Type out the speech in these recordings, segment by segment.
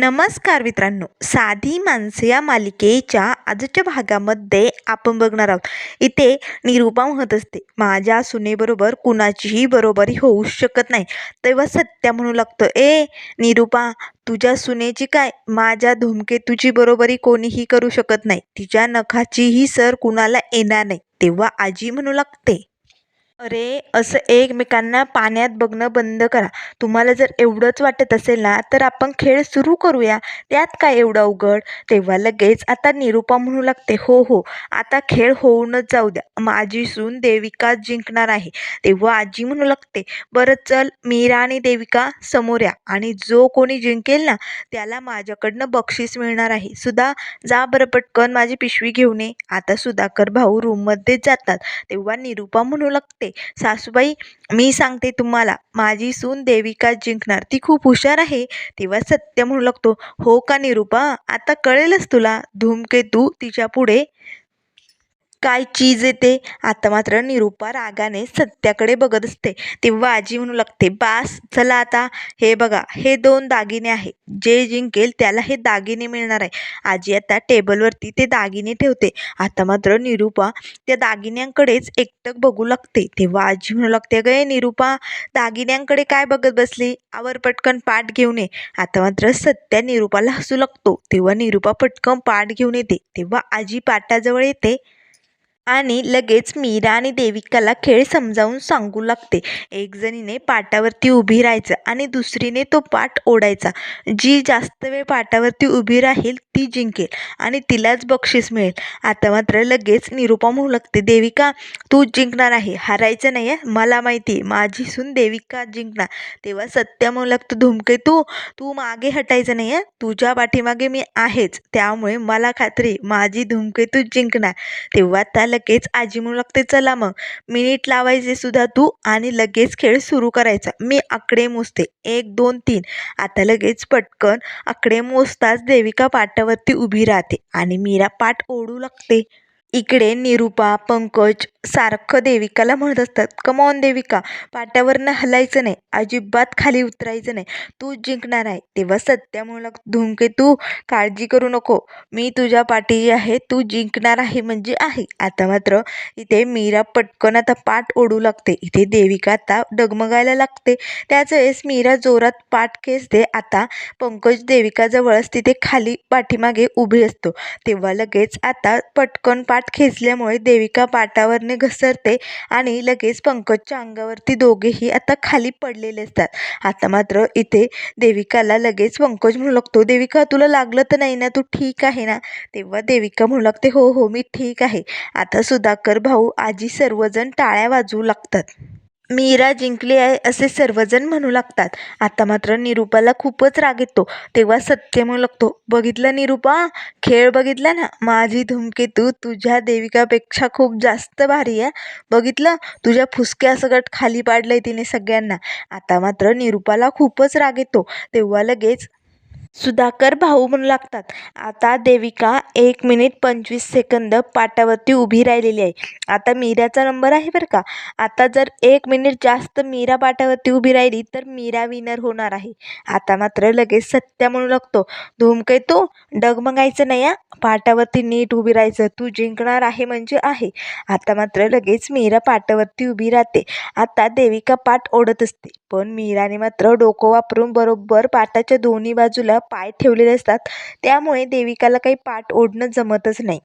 नमस्कार मित्रांनो. साधी माणसे या मालिकेच्या आजच्या भागामध्ये आपण बघणार आहोत. इथे निरूपा म्हणत असते. माझ्या सुनेबरोबर कुणाचीही बरोबरी होऊ शकत नाही. तेव्हा सत्या म्हणू लागतं. ए निरूपा तुझ्या सुनेची काय? माझ्या धूमकेतूची बरोबरी कोणीही करू शकत नाही. तिच्या नखाचीही सर कुणाला येणार नाही. तेव्हा आजी म्हणू लागते. अरे असं एकमेकांना पाण्यात बघणं बंद करा. तुम्हाला जर एवढंच वाटत असेल ना तर आपण खेळ सुरू करूया. त्यात काय एवढं अवघड? तेव्हा लगेच आता निरूपा म्हणू लागते हो हो आता खेळ होऊनच जाऊ द्या. माझी सून देविका जिंकणार आहे. तेव्हा आजी म्हणू लागते बरं चल मीरा आणि देविका समोर या. आणि जो कोणी जिंकेल ना त्याला माझ्याकडनं बक्षीस मिळणार आहे. सुधा जा बरं पटकन माझी पिशवी घेऊन ये. आता सुधाकर भाऊ रूममध्येच जातात. तेव्हा निरूपा म्हणू लागते सासूबाई मी सांगते तुम्हाला माझी सून देविका जिंकणार. ती खूप हुशार आहे. तेव्हा सत्य म्हणू लागतो. हो का निरूपा? आता कळेलच तुला. धूमकेतू तिच्या पुढे. काय चीज येते? आता मात्र निरूपा रागाने सत्याकडे बघत असते. तेव्हा आजी म्हणू लागते बास चला आता. हे बघा हे दोन दागिने आहे जे जिंकेल त्याला हे दागिने मिळणार आहे. आजी आता टेबलवरती ते दागिने ठेवते. आता मात्र निरूपा त्या दागिन्यांकडेच एकटक बघू लागते. तेव्हा आजी म्हणू लागते गे निरूपा दागिन्यांकडे काय बघत बसली? आवर पटकन पाठ घेऊन ये. आता मात्र सत्या निरूपाला हसू लागतो. तेव्हा निरूपा पटकन पाठ घेऊन येते. तेव्हा आजी पाटाजवळ येते. आणि लगेच मीरा आणि देविकाला खेळ समजावून सांगू लागते. एकजणीने पाटावरती उभी राहायचं आणि दुसरीने तो पाट ओढायचा. जी जास्त वेळ पाटावरती उभी राहील ती जिंकेल आणि तिलाच बक्षीस मिळेल. आता मात्र लगेच निरुपा म्हणू लागते. देविका तू जिंकणार आहे. हारायचं नाही आहे मला माहिती आहे. माझी सून देविका जिंकणार. तेव्हा सत्य म्हणू लागतं. धुमकेतू तू मागे हटायचं नाही आहे तुझ्या पाठीमागे मी आहेच. त्यामुळे मला खात्री माझी धुमकेतू जिंकणार. तेव्हा त्या लगेच आजी म्हणू लागते चला मग. मिनिट लावायचे सुद्धा तू आणि लगेच खेळ सुरू करायचा. मी आकडे मोजते. एक दोन तीन. आता लगेच पटकन आकडे मोजताच देविका पाटावरती उभी राहते आणि मीरा पाठ ओढू लागते. इकडे निरूपा पंकज सारखं देविकाला म्हणत असतात. कमॉन देविका पाट्यावरनं हलायचं नाही अजिबात खाली उतरायचं नाही तू जिंकणार आहे. तेव्हा सत्या म्हणू धुमके तू काळजी करू नको मी तुझ्या पाठीशी आहे तू जिंकणार आहे म्हणजे आहे. आता मात्र इथे मीरा पटकन आता पाठ ओढू लागते. इथे देविका आता डगमगायला लागते. त्याच वेळेस मीरा जोरात पाठ खेचते आता पंकज देविकाजवळच तिथे खाली पाठीमागे उभी असतो. तेव्हा लगेच आता पटकन पाठ खेचल्यामुळे देविका पाटावरने घसरते आणि लगेच पंकजच्या अंगावरती दोघेही आता खाली पडलेले असतात. आता मात्र इथे देविकाला लगेच पंकज म्हणू लागतो देविका तुला लागलं तर नाही ना तू ठीक आहे ना? तेव्हा देविका म्हणू लागते हो हो मी ठीक आहे. आता सुधाकर भाऊ आजी सर्वजण टाळ्या वाजवू लागतात. मीरा जिंकली आहे असे सर्वजण म्हणू लागतात. आता मात्र निरूपाला खूपच राग येतो. तेव्हा सत्य म्हणू लागतो बघितलं निरूपा? खेळ बघितला ना? माझी धूमकेतू तुझ्या देविकापेक्षा खूप जास्त भारी आहे. बघितलं? तुझ्या फुसक्या सगट खाली पाडलंय तिने सगळ्यांना. आता मात्र निरूपाला खूपच राग येतो. तेव्हा लगेच सुधाकर भाऊ म्हणू लागतात. आता देविका एक मिनिट पंचवीस सेकंद पाटावरती उभी राहिलेली आहे. आता मीराचा नंबर आहे बरं का? आता जर एक मिनिट जास्त मीरा पाटावरती उभी राहिली तर मीरा विनर होणार आहे. आता मात्र लगेच सत्या म्हणू लागतो. धूमकेतू डगमगायचं नाही या पाटावरती नीट उभी राहायचं. तू जिंकणार आहे म्हणजे आहे. आता मात्र लगेच मीरा पाटावरती उभी राहते. आता देविका पाट ओढत असते. पण मीराने मात्र डोकं वापरून बरोबर पाटाच्या दोन्ही बाजूला पाय ठेवलेले असतात. त्यामुळे देविकाला काही पाठ ओढणं जमतच नाही.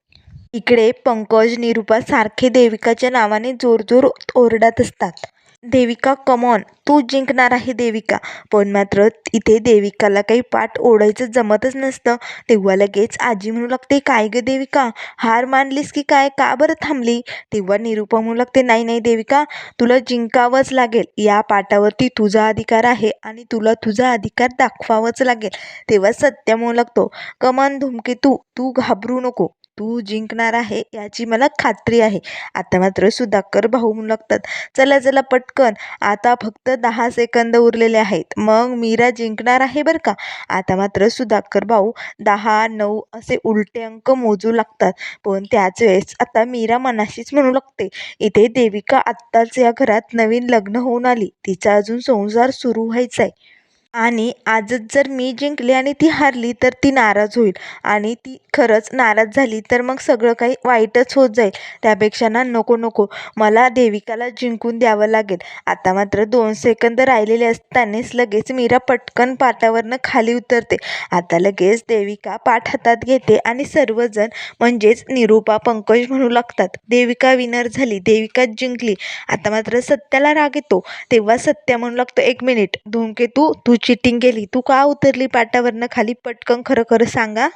इकडे पंकज निरूपा सारखे देविकाच्या नावाने जोरजोर ओरडत असतात. देविका कमॉन तू जिंकणार आहे देविका. पण मात्र इथे देविकाला काही पाठ ओढायचं जमतच नसतं. तेव्हा लगेच आजी म्हणू लागते काय ग देविका हार मानलीस की काय? का बरं थांबली? तेव्हा निरूपा म्हणू लागते नाही नाही देविका तुला जिंकावंच लागेल. या पाटावरती तुझा अधिकार आहे आणि तुला तुझा अधिकार दाखवावंच लागेल. तेव्हा सत्य म्हणू लागतो कमान धुमके तू तू घाबरू नको. तू जिंकणार आहे याची मला खात्री आहे. आता मात्र सुधाकर भाऊ म्हणू लागतात चला चला पटकन. आता फक्त दहा सेकंद उरलेले आहेत. मग मीरा जिंकणार आहे बरं का? आता मात्र सुधाकर भाऊ दहा नऊ असे उलटे अंक मोजू लागतात. पण त्याच वेळेस आता मीरा मनाशीच म्हणू लागते इथे देविका आत्ताच या घरात नवीन लग्न होऊन आली. तिचा अजून संसार सुरू व्हायचा आहे आणि आजच जर मी जिंकले आणि ती हारली तर ती नाराज होईल. आणि ती खरंच नाराज झाली तर मग सगळं काही वाईटच होत जाईल. त्यापेक्षा ना नको नको. मला देविकाला जिंकून द्यावं लागेल. आता मात्र दोन सेकंद राहिलेले असतानाच लगेच मीरा पटकन पाटावरनं खाली उतरते. आता लगेच देविका पाठ हातात घेते आणि सर्वजण म्हणजेच निरूपा पंकज म्हणू लागतात. देविका विनर झाली देविका जिंकली. आता मात्र सत्याला राग येतो. तेव्हा सत्या म्हणू लागतो एक मिनिट धूमकेतू तू चिटिंग केली. तू का उतरली पाटावरनं? खाली पटकन खरं खरं सांगा.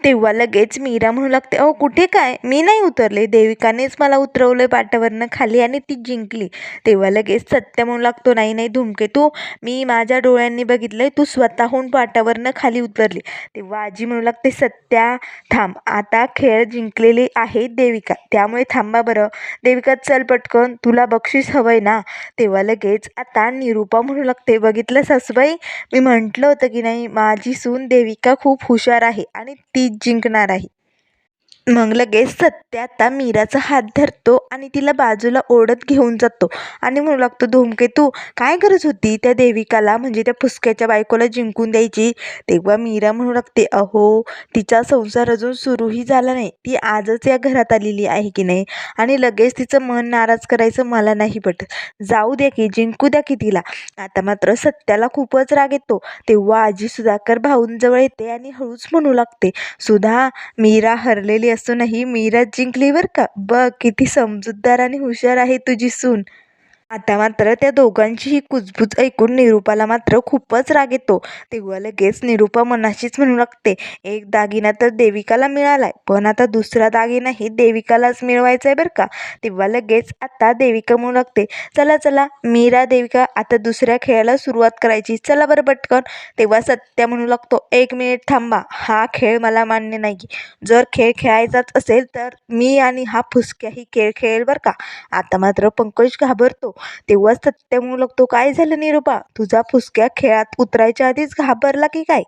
तेव्हा लगेच मीरा म्हणू लागते अहो कुठे काय? मी नाही उतरले. देविकानेच मला उतरवलं पाटावरनं खाली आणि ती जिंकली. तेव्हा लगेच सत्य म्हणू लागतो नाही नाही धूमकेतू मी माझ्या डोळ्यांनी बघितलंय तू स्वतःहून पाटावरनं खाली उतरली. तेव्हा आजी म्हणू लागते सत्या थांब. आता खेळ जिंकलेली आहे देविका. त्यामुळे थांबा बरं. देविका चल पटकन. तुला बक्षीस हवंय ना? तेव्हा लगेच आता निरूपा म्हणू लागते बघितलं सासूबाई? मी म्हटलं होतं की नाही माझी सून देविका खूप हुशार आहे आणि ती जिंकणार आहे. मग लगेच सत्य आता मीराचा हात धरतो आणि तिला बाजूला ओढत घेऊन जातो. आणि म्हणू लागतो धूमकेतू काय गरज होती त्या देविकाला? म्हणजे त्या फुसक्याच्या बायकोला जिंकून द्यायची? तेव्हा मीरा म्हणू लागते अहो तिचा संसार अजून सुरूही झाला नाही. ती आजच या घरात आलेली आहे की नाही? आणि लगेच तिचं मन नाराज करायचं मला नाही पटत. जाऊ द्या की जिंकू द्या की तिला. आता मात्र सत्याला खूपच राग येतो. तेव्हा आजी सुधाकर भाऊंजवळ येते आणि हळूच म्हणू लागते सुधा मीरा हरलेली असूनही मीरा जिंकली बरं का? बघ किती समजूतदार आणि हुशार आहे तुझी सून. आता मात्र त्या दोघांची ही कुजबूज ऐकून निरूपाला मात्र खूपच राग येतो. तेव्हा लगेच निरूपा मनाशीच म्हणू लागते एक दागिना तर देविकाला मिळालाय पण आता दुसरा दागिनाही देविकालाच मिळवायचा आहे बरं का? तेव्हा लगेच आता देविका म्हणू लागते चला चला मीरा देविका आता दुसऱ्या खेळाला सुरुवात करायची चला बरं पटकन. तेव्हा सत्या म्हणू लागतो एक मिनिट थांबा हा खेळ मला मान्य नाही. जर खेळ खेळायचाच असेल तर मी आणि हा फुसक्याही खेळ खेळेल बरं का? आता मात्र पंकज घाबरतो. तेव्हाच सत्य म्हणू लागतो काय झालं निरूपा? तुझा फुसक्या खेळात उतरायच्या आधीच घाबरला की काय?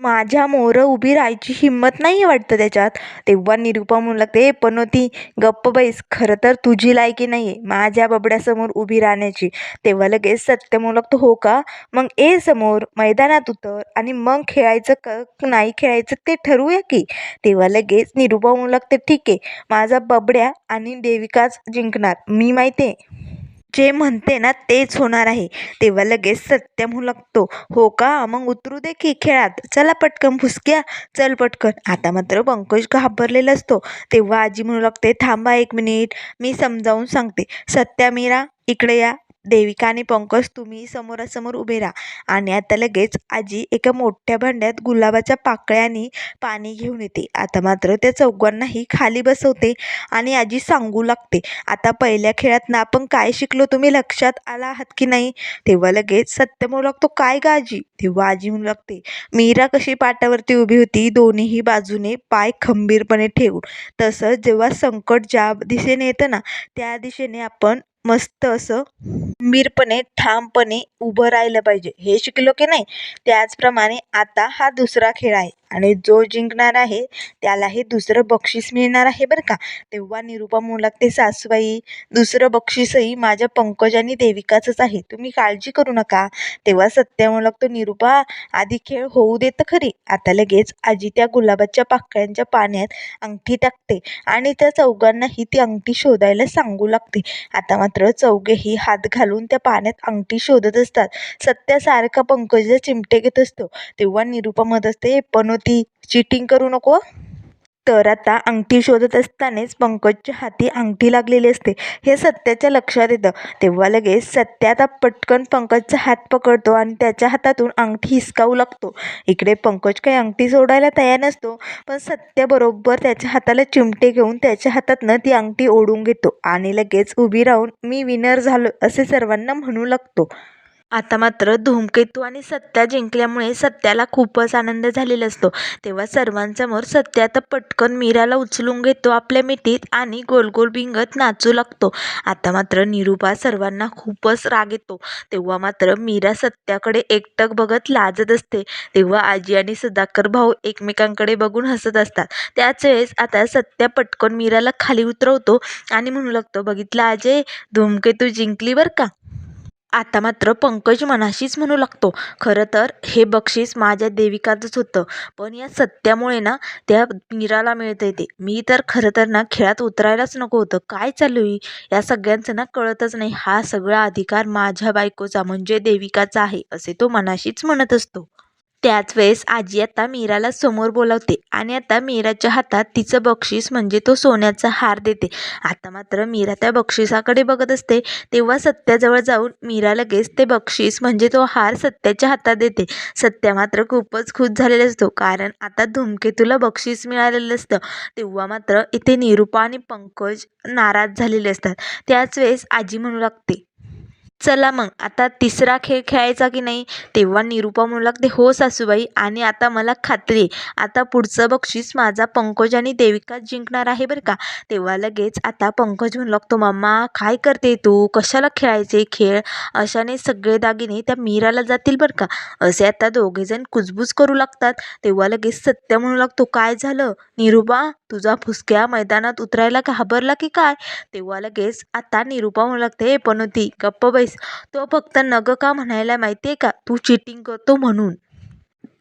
माझ्या मोरं उभी राहायची हिंमत नाही वाटतं त्याच्यात. तेव्हा निरूपा म्हणू लागते पण ती गप्प बैस. खरं तर तुझी लायकी नाही आहे माझ्या बबड्यासमोर उभी राहण्याची. तेव्हा लगेच सत्य म्हणू लागतो हो का? मग ए समोर मैदानात उतर आणि मग खेळायचं क नाही खेळायचं ते ठरवूया की. तेव्हा लगेच निरूपा म्हणू लागते ठीक आहे माझा बबड्या आणि देविकाच जिंकणार. मी माहिती आहे जे म्हणते ना तेच होणार आहे. तेव्हा लगेच सत्य म्हणू लागतो हो का? मग उतरू दे की खेळात. चला पटकन फुसक्या. चल पटकन. आता मात्र पंकज घाबरलेला असतो. तेव्हा आजी म्हणू लागते थांबा एक मिनिट. मी समजावून सांगते. सत्या मीरा इकडे या. देविका आणि पंकज तुम्ही समोरासमोर उभे राहा. आणि आता लगेच आजी एका मोठ्या भांड्यात गुलाबाच्या पाकळ्याने पाणी घेऊन येते. आता मात्र त्या चौघांनाही खाली बसवते आणि आजी सांगू लागते आता पहिल्या खेळात ना आपण काय शिकलो तुम्ही लक्षात आला आहात की नाही? तेव्हा लगेच सत्य म्हणू लागतो काय गा आजी? तेव्हा आजी म्हणू लागते मीरा कशी पाटावरती उभी होती दोन्हीही बाजूने पाय खंबीरपणे ठेवून. तसंच जेव्हा संकट ज्या दिशेने येतं ना त्या दिशेने आपण मस्त असं खंबीरपणे ठामपणे उभं राहिलं पाहिजे. हे शिकलो की नाही? त्याचप्रमाणे आता हा दुसरा खेळ आहे आणि जो जिंकणार आहे त्याला हे दुसरं बक्षीस मिळणार आहे बरं का. तेव्हा निरूपा मुलाक ते सासूबाई दुसरं बक्षीसही माझ्या पंकज आणि देविकाचंच आहे. तुम्ही काळजी करू नका. तेव्हा सत्य मुलाक तो निरूपा आधी खेळ होऊ देत खरी. आता लगेच आजी त्या गुलाबाच्या पाकळ्यांच्या पाण्यात अंगठी टाकते आणि त्या चौघांनाही ती अंगठी शोधायला सांगू लागते. आता मात्र चौघेही हात घालून त्या पाण्यात अंगठी शोधत असतात. सत्यासारखा पंकजला चिमटे घेत असतो. तेव्हा निरूपा म्हणत असते पण हो, ती चिटिंग करू नको तर आता अंगठी शोधत असतानाच पंकजच्या हाती अंगठी लागलेली असते. हे सत्याच्या लक्षात येतं. तेव्हा लगेच सत्या आता पटकन पंकजचा हात पकडतो आणि त्याच्या हातातून अंगठी हिसकावू लागतो. इकडे पंकज काही अंगठी सोडायला तयार नसतो पण सत्याबरोबर त्याच्या हाताला चिमटे घेऊन त्याच्या हातातनं ती अंगठी ओढून घेतो आणि लगेच उभी राहून मी विनर झालो असे सर्वांना म्हणू लागतो. आता मात्र धूमकेतू आणि सत्या जिंकल्यामुळे सत्याला खूपच आनंद झालेला असतो. तेव्हा सर्वांसमोर सत्या आता पटकन मीराला उचलून घेतो आपल्या मिठीत आणि गोल गोल भिंगत नाचू लागतो. आता मात्र निरुपा सर्वांना खूपच राग येतो. तेव्हा मात्र मीरा सत्याकडे एकटक बघत लाजत असते. तेव्हा आजी आणि सुधाकर भाऊ एकमेकांकडे बघून हसत असतात. त्याच वेळेस आता सत्या पटकन मीराला खाली उतरवतो आणि म्हणू लागतो बघितलं अजय धूमकेतू जिंकली बरं का? आता मात्र पंकज मनाशीच म्हणू लागतो. खरं तर हे बक्षीस माझ्या देविकाचंच होतं. पण या सत्यामुळे ना त्या मीराला मिळतंय ते. मी तर खरं तर ना खेळात उतरायलाच नको होतं. काय चालू आहे? या सगळ्यांचं ना कळतच नाही. हा सगळा अधिकार माझ्या बायकोचा म्हणजे देविकाचा आहे असे तो मनाशीच म्हणत असतो. त्याच वेळेस आजी आता मीराला समोर बोलावते आणि आता मीराच्या हातात तिचं बक्षीस म्हणजे तो सोन्याचा हार देते. आता मात्र मीरा त्या बक्षिसाकडे बघत असते. तेव्हा सत्याजवळ जाऊन मीरा लगेच ते बक्षीस म्हणजे तो हार सत्याच्या हातात देते. सत्या मात्र खूपच खुश झालेला असतो. कारण आता धूमकेतूला बक्षीस मिळालेलं असतं. तेव्हा मात्र इथे निरूपा आणि पंकज नाराज झालेले असतात. त्याच वेळेस आजी म्हणू लागते चला मग आता तिसरा खेळ खेळायचा की नाही? तेव्हा निरूपा म्हणू लागते हो सासूबाई आणि आता मला खात्री आहे. आता पुढचं बक्षीस माझा पंकज आणि देविका जिंकणार आहे बरं का? तेव्हा लगेच आता पंकज म्हणू लागतो मम्मा काय करते तू? कशाला खेळायचे खेळ? अशाने सगळे दागिने त्या मीराला जातील बरं का? असे आता दोघेजण कुजबूज करू लागतात. तेव्हा लगेच सत्य म्हणू लागतो काय झालं? निरूपा तुझा फुसक्या मैदानात उतरायला घाबरला की काय? तेव्हा लगेच आता निरूपा म्हणू लागते "ए पनोती गप्प बैस. तो फक्त नग का म्हणायला माहिती आहे का? तू चिटिंग करतो म्हणून.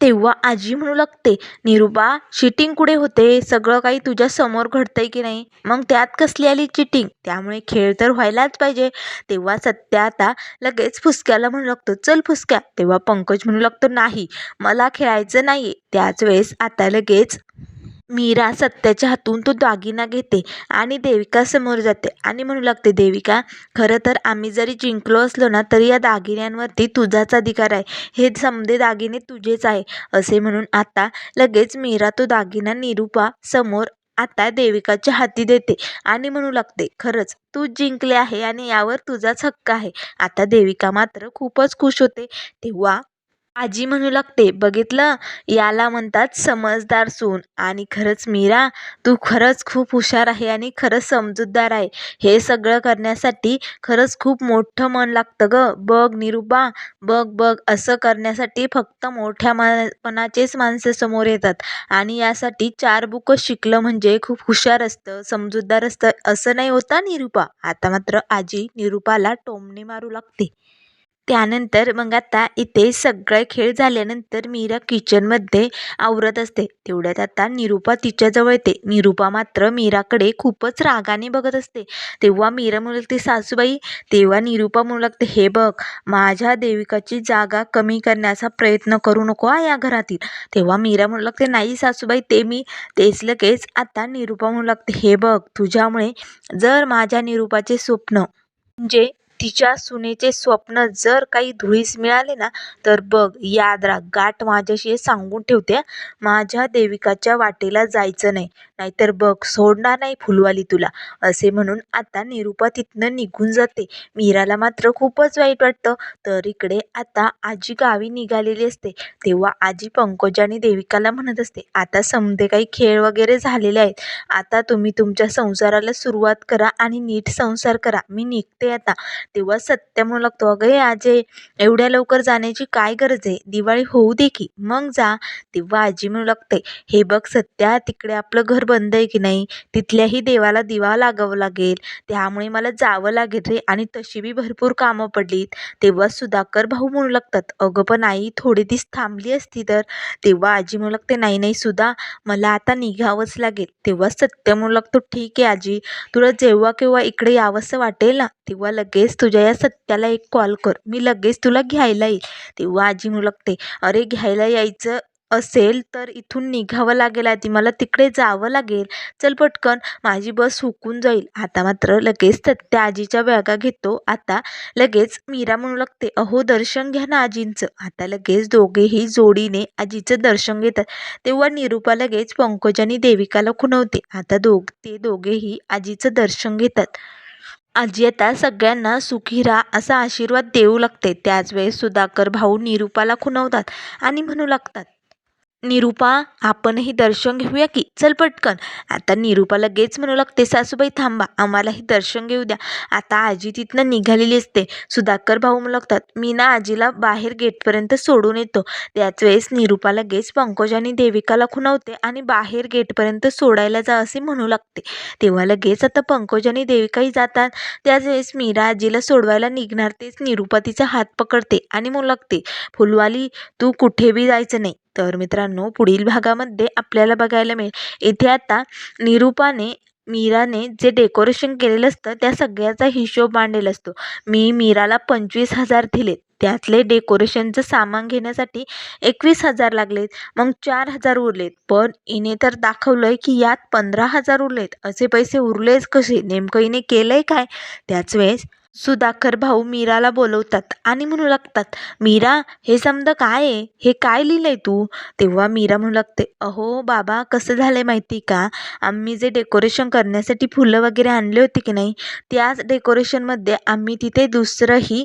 तेव्हा आजी म्हणू लागते निरूपा चिटिंग कुठे होते? सगळं काही तुझ्या समोर घडतंय की नाही? मग त्यात कसली आली चिटिंग त्यामुळे खेळ तर व्हायलाच पाहिजे. तेव्हा सत्या आता लगेच फुसक्याला म्हणू लागतो चल फुसक्या. तेव्हा पंकज म्हणू लागतो नाही मला खेळायचं नाही त्याच वेळेस आता लगेच मीरा सत्याच्या हातून तो दागिना घेते आणि देविका समोर जाते. आणि म्हणू लागते देविका खरं तर आम्ही जरी जिंकलो असलो ना तरी या दागिन्यांवरती तुझाच अधिकार आहे. हे समदे दागिने तुझेच आहे असे म्हणून आता लगेच मीरा तो दागिना निरूपा समोर आता देविकाच्या हाती देते. आणि म्हणू लागते खरंच तू जिंकले आहे आणि यावर तुझाच हक्क आहे. आता देविका मात्र खूपच खुश होते. तेव्हा आजी म्हणू लागते बघितलं? याला म्हणतात समजदार सून. आणि खरंच मीरा तू खरंच खूप हुशार आहे आणि खरंच समजूतदार आहे. हे सगळं करण्यासाठी खरंच खूप मोठं मन लागतं गं. बघ निरूपा बघ बघ. असं करण्यासाठी फक्त मोठ्या मनाचेच माणसं समोर येतात. आणि यासाठी चार बुकं शिकलं म्हणजे खूप हुशार असतं समजूतदार असतं. असं नाही होता निरूपा. आता मात्र आजी निरूपाला टोमणे मारू लागते. त्यानंतर मग आता इथे सगळे खेळ झाल्यानंतर मीरा किचनमध्ये आवरत असते. तेवढ्यात आता निरूपा तिच्याजवळ येते. निरूपा मात्र मीराकडे खूपच रागाने बघत असते. तेव्हा मीरा मुलगते सासूबाई तेव्हा निरूपा मुलगते हे बघ माझ्या देविकाची जागा कमी करण्याचा प्रयत्न करू नको हा या घरातील. तेव्हा मीरा मुलगते नाही सासूबाई ते मी तेच लगेच आता निरूपा मुलगते हे बघ तुझ्यामुळे जर माझ्या निरूपाचे स्वप्न म्हणजे तिच्या सुनेचे स्वप्न जर काही धुळीस मिळाले ना तर बघ याद राख गाठ माझ्याशी हे सांगून ठेवते माझ्या देविकाच्या वाटेला जायचं नाही. नाहीतर बघ सोडणार नाही फुलवाली तुला. असे म्हणून आता निरूपा तिथनं निघून जाते. मीराला मात्र खूपच वाईट वाटतं. तर इकडे आता आजी गावी निघालेली असते. तेव्हा आजी पंकज आणि देविकाला म्हणत असते आता समजे काही खेळ वगैरे झालेले आहेत. आता तुम्ही तुमच्या संसाराला सुरुवात करा आणि नीट संसार करा. मी निघते आता. तेव्हा सत्य म्हणू लागतो. अगं हे आजे एवढ्या लवकर जाण्याची काय गरज आहे? दिवाळी होऊ दे की. मग जा. तेव्हा आजी म्हणू लागते हे बघ सत्या तिकडे आपलं घर बंद आहे की नाही? तिथल्याही देवाला दिवा लागावं लागेल. त्यामुळे मला जावं लागेल रे. आणि तशी बी भरपूर कामं पडलीत. तेव्हा सुधाकर भाऊ म्हणू लागतात अगं पण आई थोडी दिस थांबली असती तर? तेव्हा आजी म्हणू लागते नाही नाही सुद्धा मला आता निघावंच लागेल. तेव्हा सत्य म्हणू लागतो ठीक आहे आजी तुला जेव्हा केव्हा इकडे यावंसं वाटेल ना तेव्हा लगेच तुझ्या या सत्याला एक कॉल कर. मी लगेच तुला घ्यायला येईल. तेव्हा आजी म्हणू लागते अरे घ्यायला यायचं असेल तर इथून निघावं लागेल आधी. मला तिकडे जावं लागेल. चल पटकन. माझी बस हुकून जाईल. आता मात्र लगेच सत्या आजीच्या बॅगा घेतो. आता लगेच मीरा म्हणू लागते अहो दर्शन घ्या ना आजींचं. आता लगेच दोघेही जोडीने आजीचं दर्शन घेतात. तेव्हा निरूपा लगेच पंकज आणि देविकाला खुणवते. आता दोघ ते दोघेही आजीचं दर्शन घेतात. आजी आता सगळ्यांना सुखी राहा असा आशीर्वाद देऊ लागते. त्याच वेळेस सुधाकर भाऊ निरूपाला खुणवतात आणि म्हणू लागतात. निरुपा आपणही दर्शन घेऊया की? चल पटकन. आता निरुपा लगेच म्हणू लागते. सासूबाई थांबा. आम्हालाही दर्शन घेऊ द्या. आता आजी तिथनं निघालेली असते. सुधाकर भाऊ म्हणू लागतात मी ना आजीला बाहेर गेटपर्यंत सोडून येतो. त्याच वेळेस निरुपा लगेच पंकज आणि देविकाला खुणावते आणि बाहेर गेटपर्यंत सोडायला जा असे म्हणू लागते. तेव्हा लगेच आता पंकज आणि देविकाही जातात. त्याच वेळेस मीरा आजीला सोडवायला निघणार तेच निरूपा तिचा हात पकडते आणि म्हणू लागते फुलवाली तू कुठे बी जायचं नाही. तर मित्रांनो पुढील भागामध्ये आपल्याला बघायला मिळेल. इथे आता निरुपाने मीराने जे डेकोरेशन केलेलं असतं त्या सगळ्याचा हिशोब मांडलेला असतो. मी मीराला पंचवीस हजार दिले त्यातले डेकोरेशनचं सामान घेण्यासाठी एकवीस हजार लागलेत. मग चार हजार उरलेत. पण हिने तर दाखवलंय की यात पंधरा हजार उरलेत. असे पैसे उरलेच कसे? नेमकं हिने केलंय काय? त्याच वेळेस सुधाकर भाऊ मीराला बोलवतात आणि म्हणू लागतात मीरा हे समजा काय आहे? हे काय लिहिलंय तू? तेव्हा मीरा म्हणू लागते अहो बाबा कसं झालं आहे माहिती का? आम्ही जे डेकोरेशन करण्यासाठी फुलं वगैरे आणले होते की नाही त्याच डेकोरेशनमध्ये आम्ही तिथे दुसरंही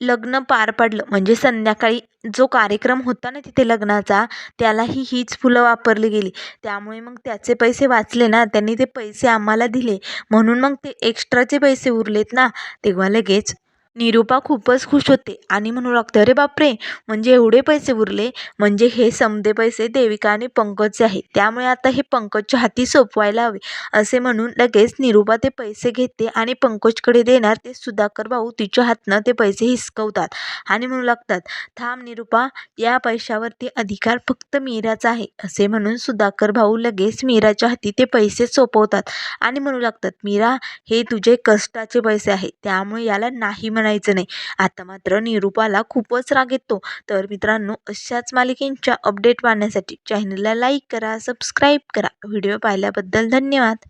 लग्न पार पडलं. म्हणजे संध्याकाळी जो कार्यक्रम होता ना तिथे लग्नाचा त्यालाही हीच फुलं वापरली गेली. त्यामुळे मग त्याचे पैसे वाचले ना त्यांनी ते पैसे आम्हाला दिले. म्हणून मग ते एक्स्ट्राचे पैसे उरलेत ना. तेव्हा लगेच निरुपा खूपच खुश होते आणि म्हणू लागते अरे बापरे! म्हणजे एवढे पैसे उरले? म्हणजे हे समदे पैसे देविका आणि पंकजचे आहे. त्यामुळे आता हे पंकजच्या हाती सोपवायला हवे. असे म्हणून लगेच निरूपा ते पैसे घेते आणि पंकजकडे देणार ते सुधाकर भाऊ तिच्या हातनं ते पैसे हिसकवतात. आणि म्हणू लागतात थांब निरुपा या पैशावरती अधिकार फक्त मीराचा आहे. असे म्हणून सुधाकर भाऊ लगेच मीराच्या हाती ते पैसे सोपवतात. आणि म्हणू लागतात मीरा हे तुझे कष्टाचे पैसे आहेत. त्यामुळे याला नाही म्हणायचं नाही. आता मात्र निरुपाला खूपच राग येतो. तर मित्रांनो अशाच मालिकेंच्या अपडेट पाहण्यासाठी चॅनलला लाईक करा सबस्क्राईब करा. व्हिडिओ पाहिल्याबद्दल धन्यवाद.